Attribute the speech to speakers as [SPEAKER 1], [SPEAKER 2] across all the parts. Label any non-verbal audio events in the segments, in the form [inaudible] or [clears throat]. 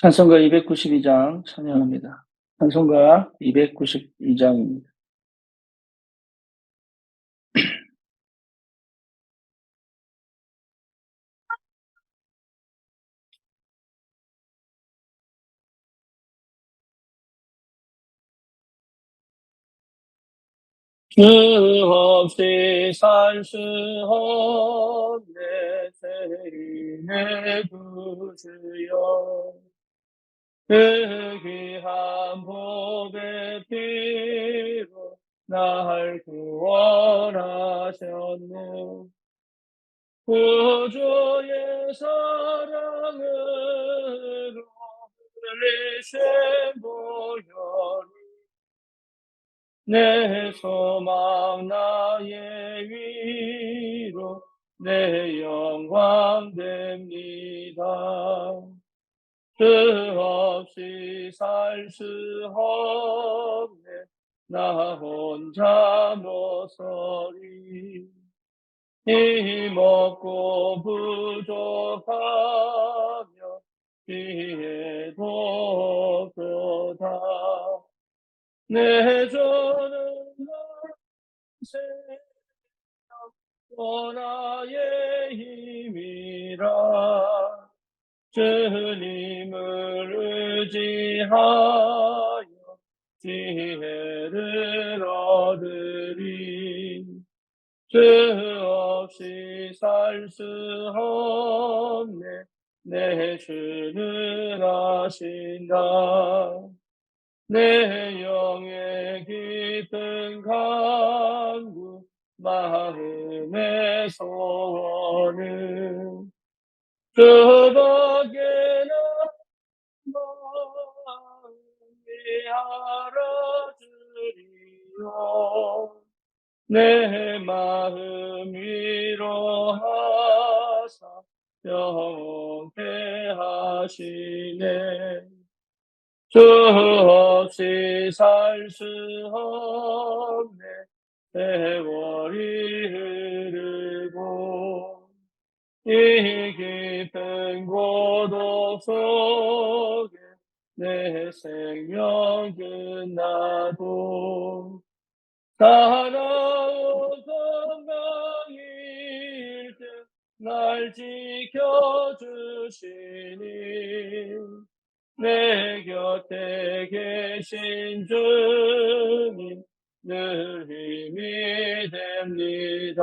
[SPEAKER 1] 찬송가 292장 찬양합니다. 찬송가 292장입니다. 주 [clears throat] 없이 살 수 없네 죄인의 구주여 그 귀한 법의 피로 날 구원하셨네 구주의 사랑으로 흘리신 보혈 내 소망 나의 위로 내 영광 됩니다. 그 없이 살 수 없네. 나 혼자 못서리. 힘없고 부족하며 피해도 없도다. 내 조는 세상 나의 힘이라 주님을 의지하여 지혜를 얻으리. 주 없이 살 수 없네. 내 주는 아신다. 내 영의 깊은 간구 마음의 소원은 그 밖에 마음이 알아주리요 내 마음 위로 하사 영케 하시네. 주 없이 살 수 없네. 세월이 이 깊은 고독 속에 내 생명 끝나도 사나운 건강일 때날 지켜주시니 내 곁에 계신 주님 늘 힘이 됩니다.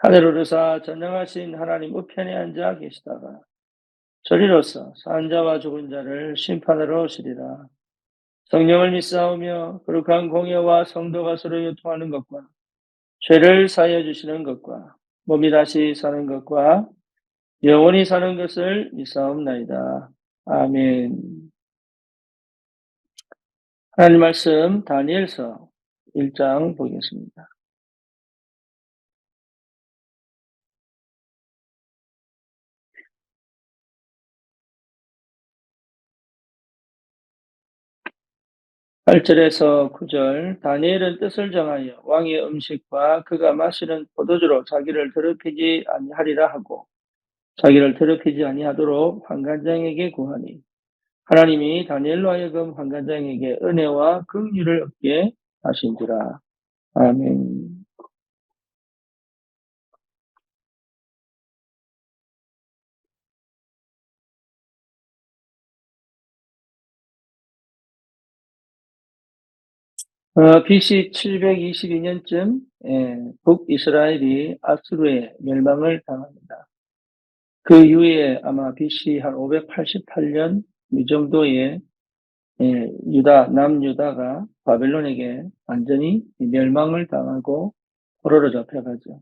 [SPEAKER 1] 하늘 오르사 전능하신 하나님 우편에 앉아 계시다가 저리로서 산 자와 죽은 자를 심판하러 오시리라. 성령을 믿사오며 거룩한 공예와 성도가 서로 유통하는 것과 죄를 사하여 주시는 것과 몸이 다시 사는 것과 영원히 사는 것을 믿사옵나이다. 아멘. 하나님 말씀 다니엘서 1장 보겠습니다. 팔절에서 9절 다니엘은 뜻을 정하여 왕의 음식과 그가 마시는 포도주로 자기를 더럽히지 아니하리라 하고 자기를 더럽히지 아니하도록 환관장에게 구하니 하나님이 다니엘로 하여금 환관장에게 은혜와 긍휼을 얻게 하신지라. 아멘. 어, BC 722년쯤 북이스라엘이 아수르의 멸망을 당합니다. 그 이후에 아마 BC 한 588년 이 정도에 예, 유다 남유다가 바벨론에게 완전히 멸망을 당하고 포로로 잡혀가죠.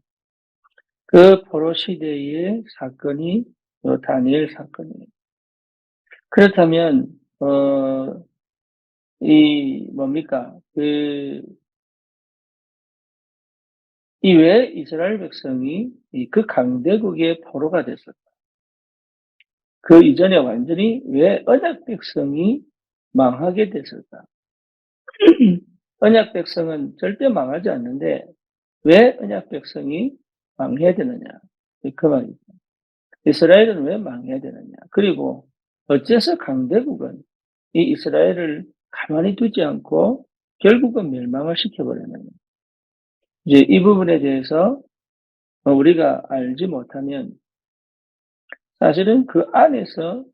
[SPEAKER 1] 그 포로 시대의 사건이 요 다니엘 사건이에요. 그렇다면 어, 이 뭡니까 그이왜 이스라엘 백성이 그 강대국의 포로가 됐을까? 그 이전에 완전히 왜 언약 백성이 망하게 됐을까? [clears throat] 언약 백성은 절대 망하지 않는데 왜 언약 백성이 망해야 되느냐? 그 말이죠. 이스라엘은 왜 망해야 되느냐? 그리고 어째서 강대국은 이 이스라엘을 가만히 두지 않고 결국은 멸망을 시켜버렸느냐? 이제 이 부분에 대해서 우리가 알지 못하면 사실은 그 안에서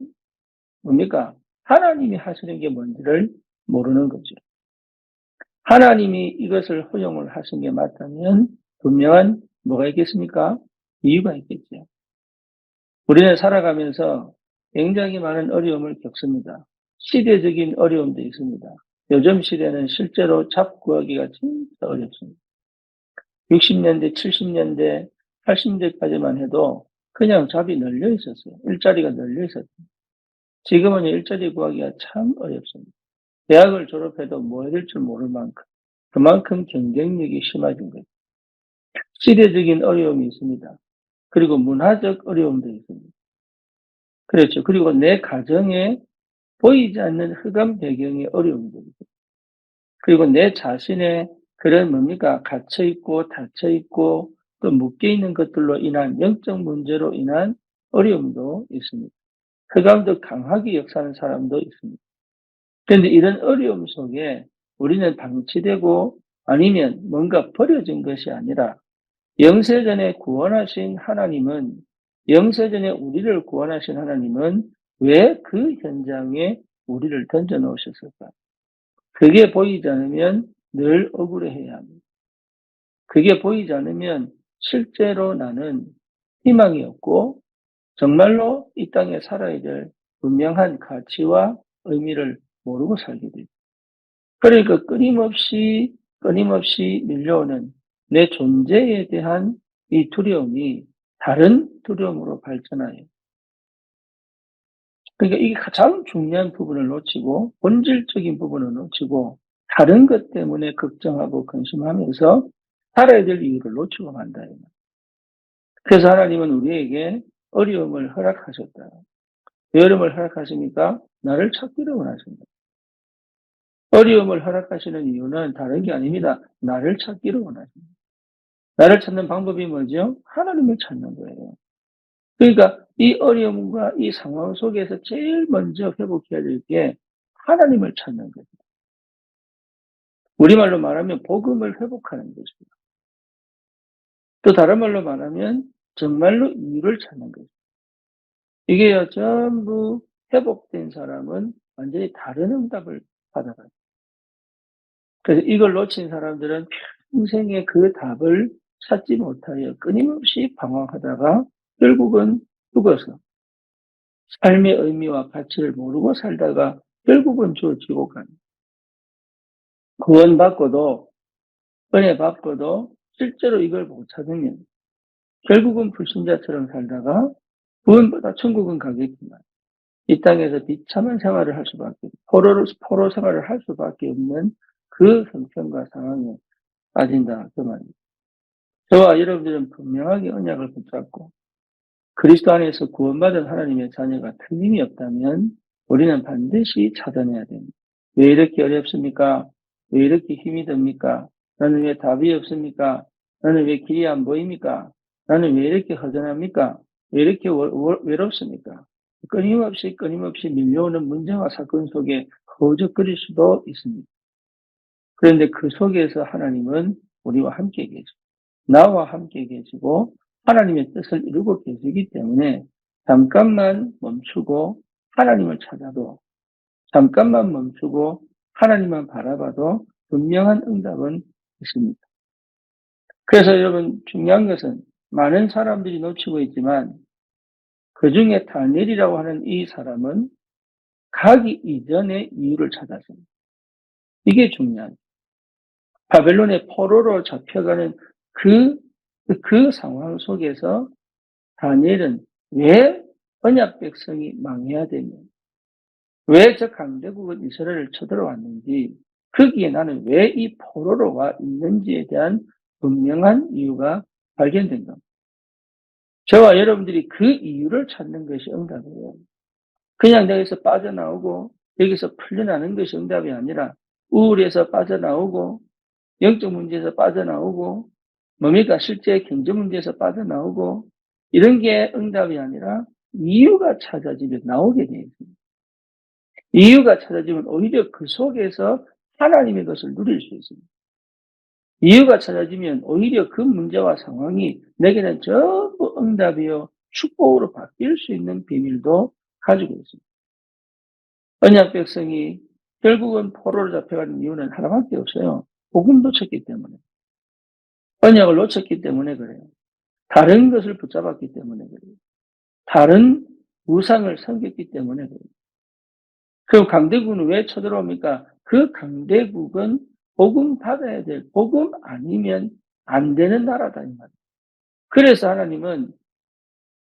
[SPEAKER 1] 뭡니까? 하나님이 하시는 게 뭔지를 모르는 거죠. 하나님이 이것을 허용을 하신 게 맞다면 분명한 뭐가 있겠습니까? 이유가 있겠죠. 우리는 살아가면서 굉장히 많은 어려움을 겪습니다. 시대적인 어려움도 있습니다. 요즘 시대는 실제로 잡 구하기가 진짜 어렵습니다. 60년대, 70년대, 80년대까지만 해도 그냥 잡이 널려 있었어요. 일자리가 널려 있었어요. 지금은 일자리 구하기가 참 어렵습니다. 대학을 졸업해도 뭐 해야 될 줄 모를 만큼 그만큼 경쟁력이 심해진 거죠. 시대적인 어려움이 있습니다. 그리고 문화적 어려움도 있습니다. 그렇죠. 그리고 내 가정에 보이지 않는 흑암 배경의 어려움도 있고 그리고 내 자신의 그런 뭡니까 갇혀 있고 닫혀 있고 또 묶여 있는 것들로 인한 영적 문제로 인한 어려움도 있습니다. 흑암도 강하게 역사하는 사람도 있습니다. 그런데 이런 어려움 속에 우리는 방치되고 아니면 뭔가 버려진 것이 아니라 영세전에 구원하신 하나님은 영세전에 우리를 구원하신 하나님은 왜 그 현장에 우리를 던져 놓으셨을까? 그게 보이지 않으면 늘 억울해해야 합니다. 그게 보이지 않으면 실제로 나는 희망이 없고 정말로 이 땅에 살아야 될 분명한 가치와 의미를 모르고 살게 됩니다. 그러니까 끊임없이 끊임없이 밀려오는 내 존재에 대한 이 두려움이 다른 두려움으로 발전하여 그러니까 이게 가장 중요한 부분을 놓치고 본질적인 부분을 놓치고 다른 것 때문에 걱정하고 근심하면서 살아야 될 이유를 놓치고 만다. 그래서 하나님은 우리에게 어려움을 허락하셨다. 왜 어려움을 허락하십니까? 나를 찾기를 원하십니다. 어려움을 허락하시는 이유는 다른 게 아닙니다. 나를 찾기를 원하십니다. 나를 찾는 방법이 뭐죠? 하나님을 찾는 거예요. 그러니까 이 어려움과 이 상황 속에서 제일 먼저 회복해야 될 게 하나님을 찾는 거죠. 우리말로 말하면 복음을 회복하는 것입니다. 또 다른 말로 말하면 정말로 이유를 찾는 거죠. 이게요, 전부 회복된 사람은 완전히 다른 응답을 받아가요. 그래서 이걸 놓친 사람들은 평생에 그 답을 찾지 못하여 끊임없이 방황하다가 결국은 죽어서 삶의 의미와 가치를 모르고 살다가 결국은 주어지고 가는 구원 받고도 은혜 받고도 실제로 이걸 못 찾으면 결국은 불신자처럼 살다가 구원보다 천국은 가겠지만 이 땅에서 비참한 생활을 할 수밖에 포로, 포로 생활을 할 수밖에 없는 그 형편과 상황에 빠진다. 그 말입니다. 저와 여러분들은 분명하게 언약을 붙잡고 그리스도 안에서 구원받은 하나님의 자녀가 틀림이 없다면 우리는 반드시 찾아내야 됩니다. 왜 이렇게 어렵습니까? 왜 이렇게 힘이 듭니까? 나는 왜 답이 없습니까? 나는 왜 길이 안 보입니까? 나는 왜 이렇게 허전합니까? 왜 이렇게 외롭습니까? 끊임없이 끊임없이 밀려오는 문제와 사건 속에 허우적거릴 수도 있습니다. 그런데 그 속에서 하나님은 우리와 함께 계시고 나와 함께 계시고 하나님의 뜻을 이루고 계시기 때문에 잠깐만 멈추고 하나님을 찾아도 잠깐만 멈추고 하나님만 바라봐도 분명한 응답은 있습니다. 그래서 여러분 중요한 것은 많은 사람들이 놓치고 있지만 그 중에 다니엘이라고 하는 이 사람은 가기 이전에 이유를 찾았습니다. 이게 중요한. 바벨론의 포로로 잡혀가는 그, 그 상황 속에서 다니엘은 왜 언약 백성이 망해야 되면 왜저 강대국은 이스라엘을 쳐들어왔는지 거기에 나는 왜 이 포로로 와 있는지에 대한 분명한 이유가 발견된 겁니다. 저와 여러분들이 그 이유를 찾는 것이 응답이에요. 그냥 여기서 빠져나오고 여기서 풀려나는 것이 응답이 아니라 우울에서 빠져나오고 영적 문제에서 빠져나오고 뭡니까 실제 경제 문제에서 빠져나오고 이런 게 응답이 아니라 이유가 찾아지면 나오게 되어 있습니다. 이유가 찾아지면 오히려 그 속에서 하나님의 것을 누릴 수 있습니다. 이유가 찾아지면 오히려 그 문제와 상황이 내게는 전부 응답이요 축복으로 바뀔 수 있는 비밀도 가지고 있습니다. 언약 백성이 결국은 포로로 잡혀가는 이유는 하나밖에 없어요. 복음 놓쳤기 때문에. 언약을 놓쳤기 때문에 그래요. 다른 것을 붙잡았기 때문에 그래요. 다른 우상을 섬겼기 때문에 그래요. 그럼 강대국은 왜 쳐들어옵니까? 그 강대국은 복음 받아야 될 복음 아니면 안 되는 나라다 이 말이에요. 그래서 하나님은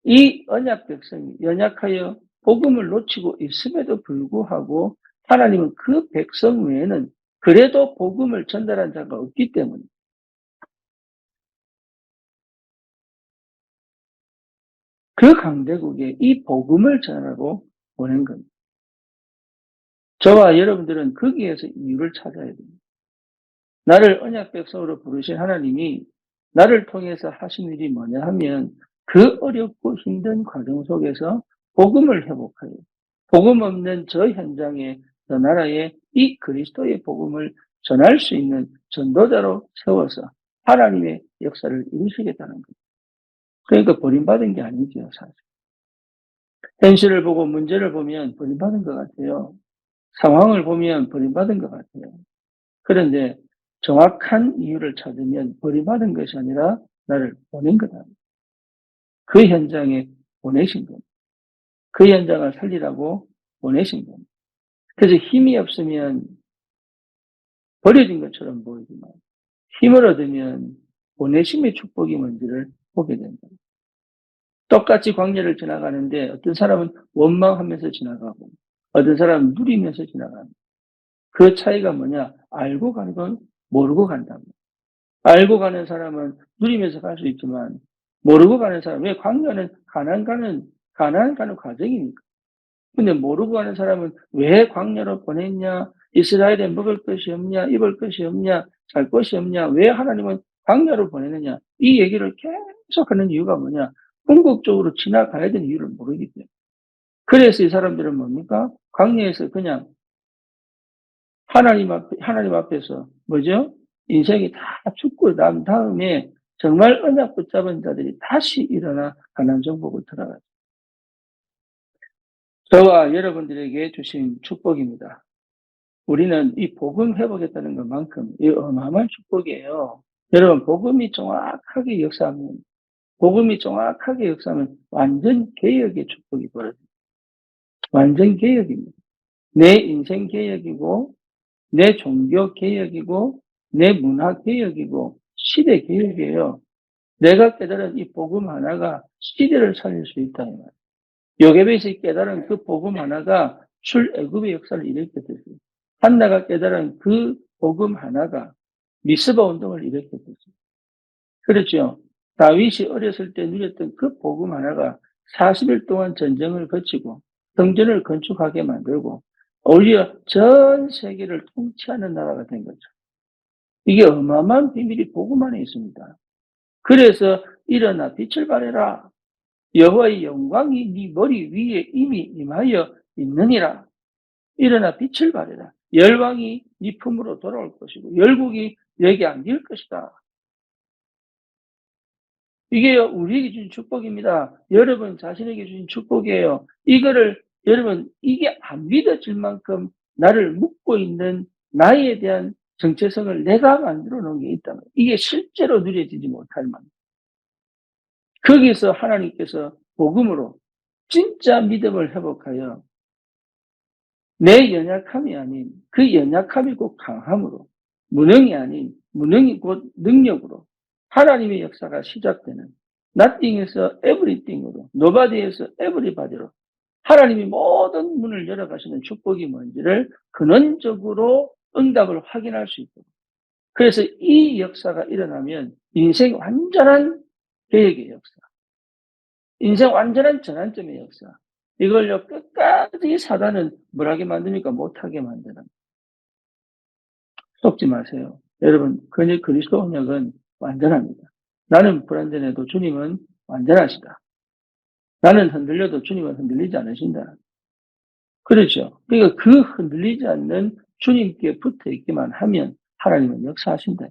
[SPEAKER 1] 이 언약 백성이 연약하여 복음을 놓치고 있음에도 불구하고 하나님은 그 백성 외에는 그래도 복음을 전달한 자가 없기 때문에 그 강대국에 이 복음을 전하고 보낸 겁니다. 저와 여러분들은 거기에서 이유를 찾아야 됩니다. 나를 언약 백성으로 부르신 하나님이 나를 통해서 하신 일이 뭐냐 하면 그 어렵고 힘든 과정 속에서 복음을 회복하여 복음 없는 저 현장에 저 나라에 이 그리스도의 복음을 전할 수 있는 전도자로 세워서 하나님의 역사를 이루시겠다는 겁니다. 그러니까 버림받은 게 아니죠, 사실. 현실을 보고 문제를 보면 버림받은 것 같아요. 상황을 보면 버림받은 것 같아요. 그런데 정확한 이유를 찾으면 버림받은 것이 아니라 나를 보낸 거다. 그 현장에 보내신 겁니다. 그 현장을 살리라고 보내신 겁니다. 그래서 힘이 없으면 버려진 것처럼 보이지만 힘을 얻으면 보내심의 축복이 뭔지를 보게 된다. 똑같이 광야를 지나가는데 어떤 사람은 원망하면서 지나가고 어떤 사람은 누리면서 지나가는 그 차이가 뭐냐? 알고 가는 건 모르고 간다. 알고 가는 사람은 누리면서 갈 수 있지만 모르고 가는 사람 왜 광야는 가난 가는 가난 가는 과정이니까. 근데 모르고 가는 사람은 왜 광야로 보냈냐? 이스라엘에 먹을 것이 없냐? 입을 것이 없냐? 살 것이 없냐? 왜 하나님은 광야로 보내느냐? 이 얘기를 계속 하는 이유가 뭐냐? 궁극적으로 지나가야 되는 이유를 모르기 때문에. 그래서 이 사람들은 뭡니까? 광야에서 그냥 하나님 앞 하나님 앞에서 뭐죠? 인생이 다 죽고 난 다음에 정말 언약 붙잡은 자들이 다시 일어나 가난 정복을 들어가죠. 저와 여러분들에게 주신 축복입니다. 우리는 이 복음 회복했다는 것만큼 이 어마어마한 축복이에요. 여러분 복음이 정확하게 역사하면 복음이 정확하게 역사하면 완전 개혁의 축복이 벌어집니다. 완전 개혁입니다. 내 인생 개혁이고 내 종교 개혁이고 내 문화 개혁이고 시대 개혁이에요. 내가 깨달은 이 복음 하나가 시대를 살릴 수 있다. 이 말. 요괴에서 깨달은 그 복음 하나가 출애굽의 역사를 일으켰어요. 한나가 깨달은 그 복음 하나가 미스바 운동을 일으켰어요. 그렇죠. 다윗이 어렸을 때 누렸던 그 복음 하나가 40일 동안 전쟁을 거치고 성전을 건축하게 만들고 오히려 전 세계를 통치하는 나라가 된 거죠. 이게 어마어마한 비밀이 복음 안에 있습니다. 그래서 일어나 빛을 발해라. 여호와의 영광이 네 머리 위에 이미 임하여 있느니라. 일어나 빛을 발해라. 열왕이 네 품으로 돌아올 것이고 열국이 내게 안길 것이다. 이게 우리에게 주신 축복입니다. 여러분 자신에게 주신 축복이에요. 이거를 여러분 이게 안 믿어질 만큼 나를 묶고 있는 나에 대한 정체성을 내가 만들어 놓은 게 있다면 이게 실제로 누려지지 못할 만 거기서 하나님께서 복음으로 진짜 믿음을 회복하여 내 연약함이 아닌 그 연약함이 곧 강함으로 무능이 아닌 무능이 곧 능력으로 하나님의 역사가 시작되는 nothing에서 everything으로, nobody에서 everybody로 하나님이 모든 문을 열어가시는 축복이 뭔지를 근원적으로 응답을 확인할 수 있도록. 그래서 이 역사가 일어나면 인생 완전한 개혁의 역사. 인생 완전한 전환점의 역사. 이걸요, 끝까지 사단은 뭐하게 만듭니까? 못하게 만드는. 속지 마세요. 여러분, 그리스도 언약은 완전합니다. 나는 불완전해도 주님은 완전하시다. 나는 흔들려도 주님은 흔들리지 않으신다. 그렇죠. 그러니까 그 흔들리지 않는 주님께 붙어 있기만 하면 하나님은 역사하신다.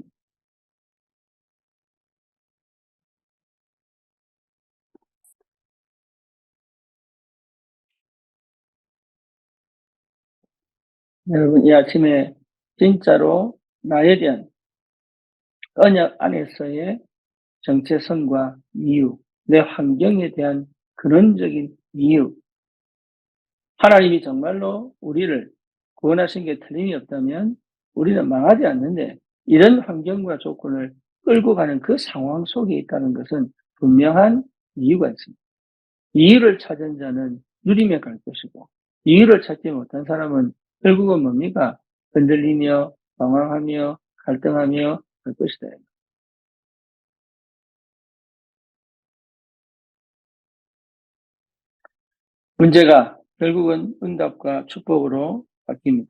[SPEAKER 1] 여러분, 이 아침에 진짜로 나에 대한 언약 안에서의 정체성과 이유, 내 환경에 대한 근원적인 이유, 하나님이 정말로 우리를 구원하신 게 틀림이 없다면 우리는 망하지 않는데 이런 환경과 조건을 끌고 가는 그 상황 속에 있다는 것은 분명한 이유가 있습니다. 이유를 찾은 자는 누림에 갈 것이고 이유를 찾지 못한 사람은 결국은 뭡니까? 흔들리며 방황하며 갈등하며 갈 것이다. 문제가 결국은 응답과 축복으로 바뀝니다.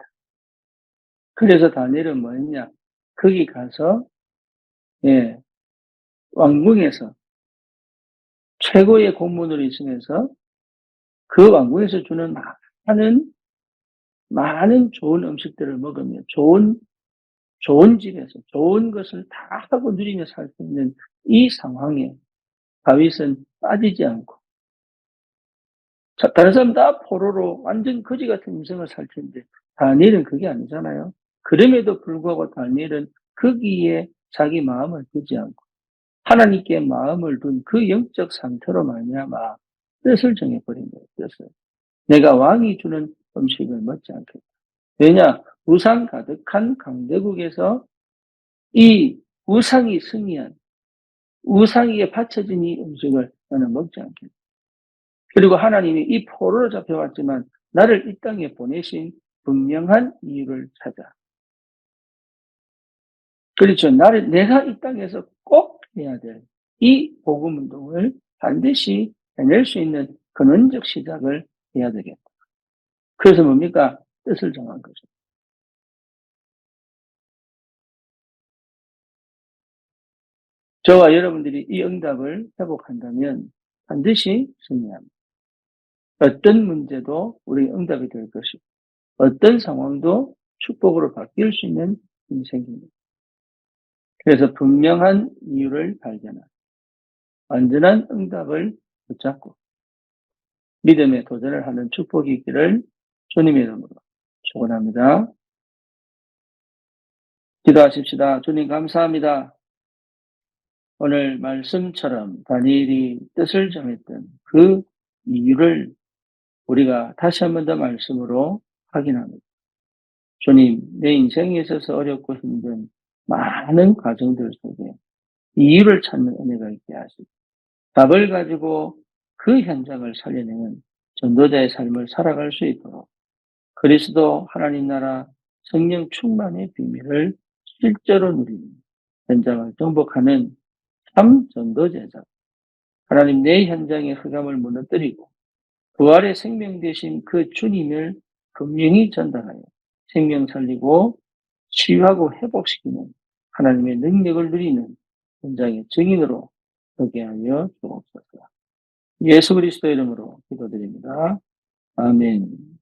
[SPEAKER 1] 그래서 다니엘은 뭐였냐? 거기 가서 예, 왕궁에서 최고의 공문으로 있으면서 그 왕궁에서 주는 많은 많은 좋은 음식들을 먹으며 좋은 좋은 집에서 좋은 것을 다 하고 누리며 살 수 있는 이 상황에 다윗은 빠지지 않고 자, 다른 사람 다 포로로 완전 거지 같은 인생을 살 텐데 다니엘은 그게 아니잖아요. 그럼에도 불구하고 다니엘은 거기에 자기 마음을 두지 않고 하나님께 마음을 둔 그 영적 상태로 말미암아 뜻을 정해버린 거예요. 뜻을. 내가 왕이 주는 음식을 먹지 않겠다. 왜냐? 우상 가득한 강대국에서 이 우상이 승리한 우상에게 바쳐진 이 음식을 나는 먹지 않겠다. 그리고 하나님이 이 포로로 잡혀왔지만 나를 이 땅에 보내신 분명한 이유를 찾아. 그렇죠. 나를, 내가 이 땅에서 꼭 해야 될 이 복음 운동을 반드시 해낼 수 있는 근원적 시작을 해야 되겠다. 그래서 뭡니까? 뜻을 정한 거죠. 저와 여러분들이 이 응답을 회복한다면 반드시 승리합니다. 어떤 문제도 우리 응답이 될 것이고, 어떤 상황도 축복으로 바뀔 수 있는 인생입니다. 그래서 분명한 이유를 발견한 완전한 응답을 붙잡고 믿음의 도전을 하는 축복이 있기를 주님의 이름으로 축원합니다. 기도하십시다. 주님 감사합니다. 오늘 말씀처럼 다니엘이 뜻을 정했던 그 이유를 우리가 다시 한 번 더 말씀으로 확인합니다. 주님, 내 인생에 있어서 어렵고 힘든 많은 과정들 속에 이유를 찾는 은혜가 있게 하시고 답을 가지고 그 현장을 살려내는 전도자의 삶을 살아갈 수 있도록 그리스도 하나님 나라 성령 충만의 비밀을 실제로 누리는 현장을 정복하는 참 전도 제자 하나님 내 현장의 흑암을 무너뜨리고 부활의 생명 되신 그 주님을 분명히 전달하여 생명 살리고 치유하고 회복시키는 하나님의 능력을 누리는 현장의 증인으로 되게 하여 주옵소서. 예수 그리스도 이름으로 기도드립니다. 아멘.